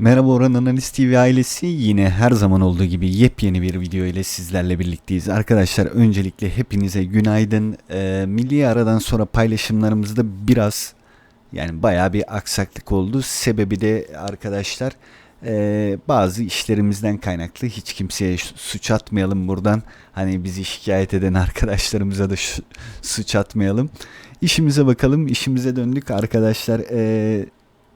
Merhaba Orhan Analiz TV ailesi yine her zaman olduğu gibi yepyeni bir video ile sizlerle birlikteyiz. Arkadaşlar öncelikle hepinize günaydın. Ee, milli aradan sonra paylaşımlarımızda biraz yani baya bir aksaklık oldu. Sebebi de arkadaşlar e, bazı işlerimizden kaynaklı hiç kimseye suç atmayalım buradan. Hani bizi şikayet eden arkadaşlarımıza da şu, suç atmayalım. İşimize bakalım işimize döndük arkadaşlar. E,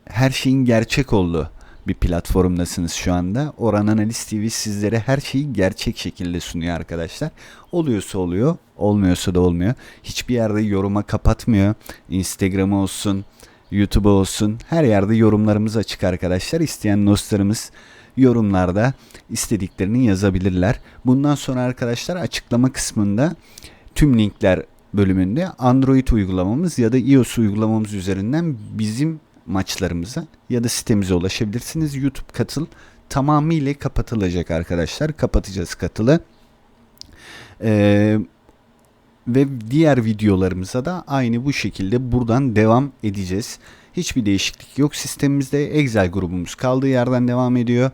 her şeyin gerçek olduğu bir platformdasınız şu anda. Oran Analiz TV sizlere her şeyi gerçek şekilde sunuyor arkadaşlar. Oluyorsa oluyor, olmuyorsa da olmuyor. Hiçbir yerde yoruma kapatmıyor. Instagram olsun, YouTube olsun her yerde yorumlarımız açık arkadaşlar. İsteyen dostlarımız yorumlarda istediklerini yazabilirler. Bundan sonra arkadaşlar açıklama kısmında tüm linkler bölümünde Android uygulamamız ya da iOS uygulamamız üzerinden bizim maçlarımıza ya da sitemize ulaşabilirsiniz. YouTube katıl tamamıyla kapatılacak arkadaşlar. Kapatacağız katılı. Ee, ve diğer videolarımıza da aynı bu şekilde buradan devam edeceğiz. Hiçbir değişiklik yok. Sistemimizde Excel grubumuz kaldığı yerden devam ediyor.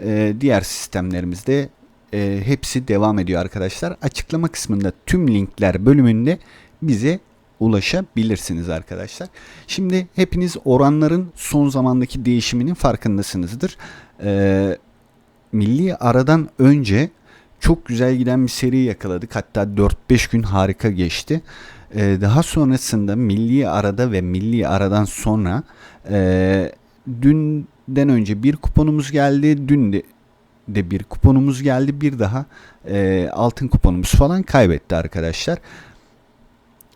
Ee, diğer sistemlerimizde e, hepsi devam ediyor arkadaşlar. Açıklama kısmında tüm linkler bölümünde bize ulaşabilirsiniz arkadaşlar. Şimdi hepiniz oranların son zamandaki değişiminin farkındasınızdır. Ee, milli aradan önce çok güzel giden bir seri yakaladık. Hatta 4-5 gün harika geçti. Ee, daha sonrasında milli arada ve milli aradan sonra e, dünden önce bir kuponumuz geldi. Dün de de bir kuponumuz geldi. Bir daha e, altın kuponumuz falan kaybetti arkadaşlar.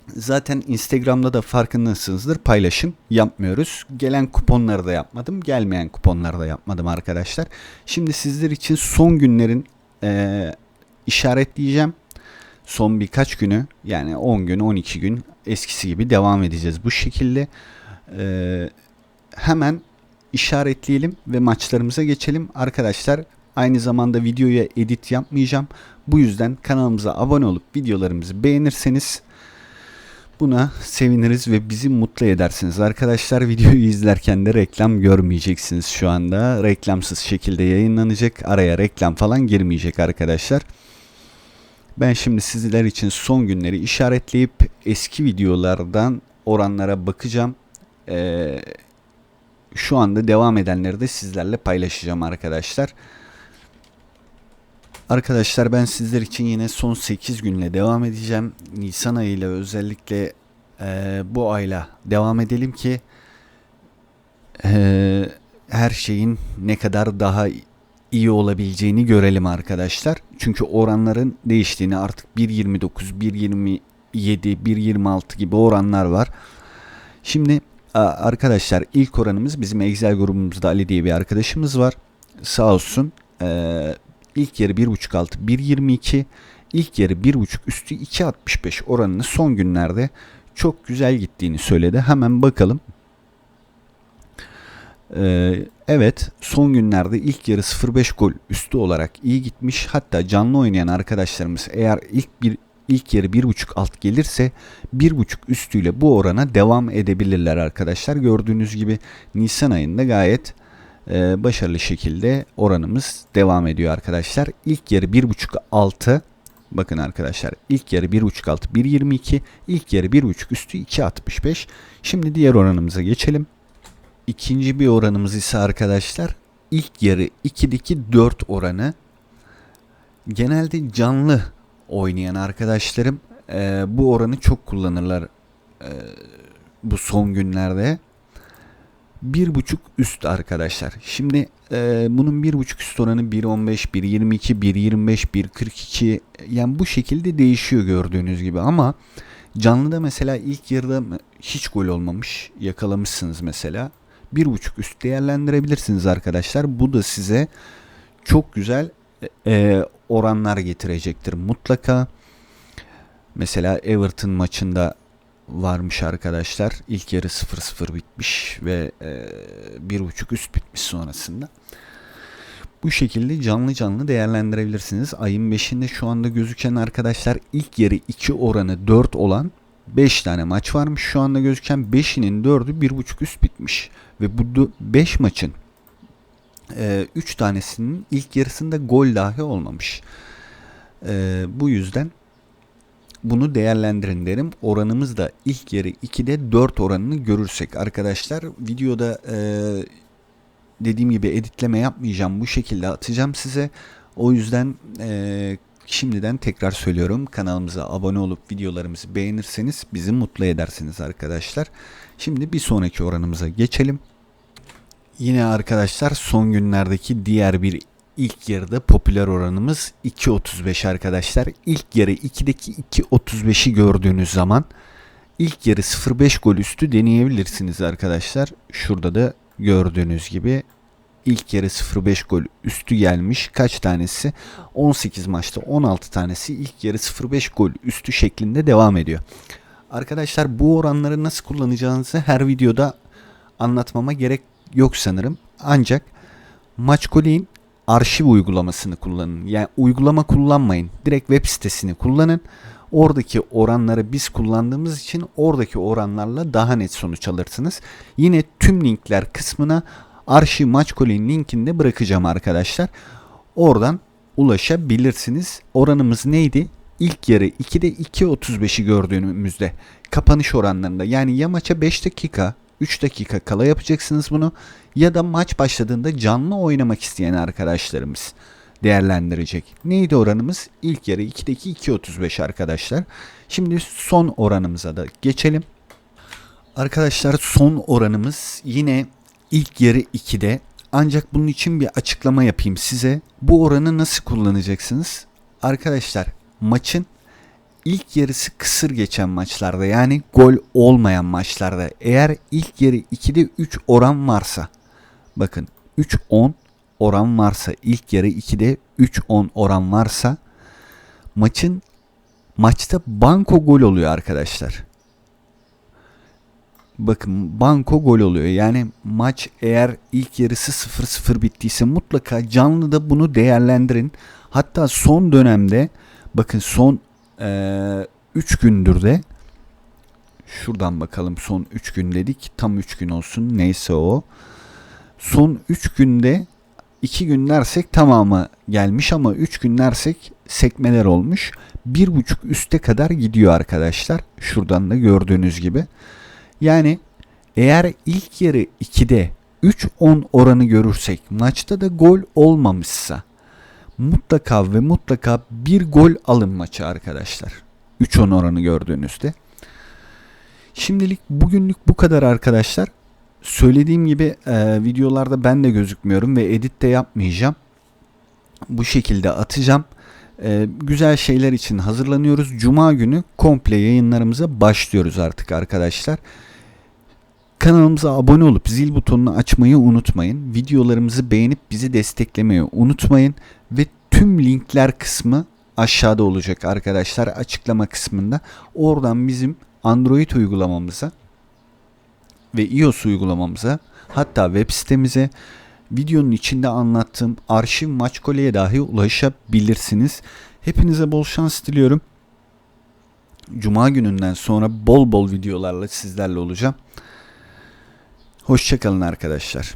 Zaten Instagram'da da farkındasınızdır paylaşım yapmıyoruz. Gelen kuponları da yapmadım. Gelmeyen kuponları da yapmadım arkadaşlar. Şimdi sizler için son günlerin e, işaretleyeceğim. Son birkaç günü yani 10 gün 12 gün eskisi gibi devam edeceğiz bu şekilde. E, hemen işaretleyelim ve maçlarımıza geçelim. Arkadaşlar aynı zamanda videoya edit yapmayacağım. Bu yüzden kanalımıza abone olup videolarımızı beğenirseniz Buna seviniriz ve bizi mutlu edersiniz. Arkadaşlar videoyu izlerken de reklam görmeyeceksiniz şu anda. Reklamsız şekilde yayınlanacak. Araya reklam falan girmeyecek arkadaşlar. Ben şimdi sizler için son günleri işaretleyip eski videolardan oranlara bakacağım. Ee, şu anda devam edenleri de sizlerle paylaşacağım arkadaşlar. Arkadaşlar ben sizler için yine son 8 günle devam edeceğim. Nisan ayıyla özellikle e, bu ayla devam edelim ki e, her şeyin ne kadar daha iyi olabileceğini görelim arkadaşlar. Çünkü oranların değiştiğini artık 1.29, 1.27, 1.26 gibi oranlar var. Şimdi arkadaşlar ilk oranımız bizim Excel grubumuzda Ali diye bir arkadaşımız var. Sağ olsun. Ee, İlk yarı 1.5 altı 1.22. İlk yarı 1.5 üstü 2.65 oranını son günlerde çok güzel gittiğini söyledi. Hemen bakalım. Ee, evet son günlerde ilk yarı 0.5 gol üstü olarak iyi gitmiş. Hatta canlı oynayan arkadaşlarımız eğer ilk bir ilk yarı 1.5 alt gelirse 1.5 üstüyle bu orana devam edebilirler arkadaşlar. Gördüğünüz gibi Nisan ayında gayet e, başarılı şekilde oranımız devam ediyor arkadaşlar. İlk yarı 1.5 altı Bakın arkadaşlar ilk yarı 1.5 altı 1.22 ilk yarı 1.5 üstü 2.65 Şimdi diğer oranımıza geçelim. İkinci bir oranımız ise arkadaşlar ilk yarı 2'deki 4 oranı genelde canlı oynayan arkadaşlarım e, bu oranı çok kullanırlar e, bu son günlerde bir buçuk üst arkadaşlar. Şimdi e, bunun bir buçuk üst oranı 1.15, 1.22, 1.25, 1.42 yani bu şekilde değişiyor gördüğünüz gibi ama canlıda mesela ilk yarıda hiç gol olmamış yakalamışsınız mesela. Bir buçuk üst değerlendirebilirsiniz arkadaşlar. Bu da size çok güzel e, oranlar getirecektir mutlaka. Mesela Everton maçında varmış arkadaşlar. İlk yarı 0-0 bitmiş ve e, bir buçuk üst bitmiş sonrasında. Bu şekilde canlı canlı değerlendirebilirsiniz. Ayın 5'inde şu anda gözüken arkadaşlar ilk yarı 2 oranı 4 olan 5 tane maç varmış. Şu anda gözüken 5'inin 4'ü 1.5 üst bitmiş. Ve bu 5 maçın 3 tanesinin ilk yarısında gol dahi olmamış. E, bu yüzden bunu değerlendirin derim. Oranımız da ilk yarı 2'de 4 oranını görürsek arkadaşlar videoda e, dediğim gibi editleme yapmayacağım. Bu şekilde atacağım size. O yüzden e, şimdiden tekrar söylüyorum. Kanalımıza abone olup videolarımızı beğenirseniz bizi mutlu edersiniz arkadaşlar. Şimdi bir sonraki oranımıza geçelim. Yine arkadaşlar son günlerdeki diğer bir ilk yarıda popüler oranımız 2.35 arkadaşlar. İlk yarı 2'deki 2.35'i gördüğünüz zaman ilk yarı 0.5 gol üstü deneyebilirsiniz arkadaşlar. Şurada da gördüğünüz gibi ilk yarı 0.5 gol üstü gelmiş. Kaç tanesi? 18 maçta 16 tanesi ilk yarı 0.5 gol üstü şeklinde devam ediyor. Arkadaşlar bu oranları nasıl kullanacağınızı her videoda anlatmama gerek yok sanırım. Ancak Maçkolik'in arşiv uygulamasını kullanın. Yani uygulama kullanmayın. Direkt web sitesini kullanın. Oradaki oranları biz kullandığımız için oradaki oranlarla daha net sonuç alırsınız. Yine tüm linkler kısmına arşiv maçkolin linkini de bırakacağım arkadaşlar. Oradan ulaşabilirsiniz. Oranımız neydi? İlk yarı 2'de 2.35'i gördüğümüzde kapanış oranlarında yani ya maça 5 dakika 3 dakika kala yapacaksınız bunu ya da maç başladığında canlı oynamak isteyen arkadaşlarımız değerlendirecek. Neydi oranımız? İlk yarı 2'deki 2.35 arkadaşlar. Şimdi son oranımıza da geçelim. Arkadaşlar son oranımız yine ilk yarı 2'de. Ancak bunun için bir açıklama yapayım size. Bu oranı nasıl kullanacaksınız? Arkadaşlar maçın ilk yarısı kısır geçen maçlarda yani gol olmayan maçlarda eğer ilk yarı 2'de 3 oran varsa bakın 3-10 oran varsa ilk yarı 2'de 3-10 oran varsa maçın maçta banko gol oluyor arkadaşlar. Bakın banko gol oluyor. Yani maç eğer ilk yarısı 0-0 bittiyse mutlaka canlı da bunu değerlendirin. Hatta son dönemde bakın son 3 ee, gündür de şuradan bakalım son 3 gün dedik. Tam 3 gün olsun neyse o. Son 3 günde 2 gün dersek tamamı gelmiş ama 3 gün dersek sekmeler olmuş. 1.5 üste kadar gidiyor arkadaşlar. Şuradan da gördüğünüz gibi. Yani eğer ilk yarı 2'de 3-10 oranı görürsek maçta da gol olmamışsa mutlaka ve mutlaka bir gol alın maçı arkadaşlar. 3-10 oranı gördüğünüzde. Şimdilik bugünlük bu kadar arkadaşlar. Söylediğim gibi e, videolarda ben de gözükmüyorum ve edit de yapmayacağım. Bu şekilde atacağım. E, güzel şeyler için hazırlanıyoruz. Cuma günü komple yayınlarımıza başlıyoruz artık arkadaşlar. Kanalımıza abone olup zil butonunu açmayı unutmayın. Videolarımızı beğenip bizi desteklemeyi unutmayın. Ve tüm linkler kısmı aşağıda olacak arkadaşlar açıklama kısmında. Oradan bizim Android uygulamamıza ve iOS uygulamamıza hatta web sitemize videonun içinde anlattığım arşiv maç koleye dahi ulaşabilirsiniz. Hepinize bol şans diliyorum. Cuma gününden sonra bol bol videolarla sizlerle olacağım. Hoşçakalın arkadaşlar.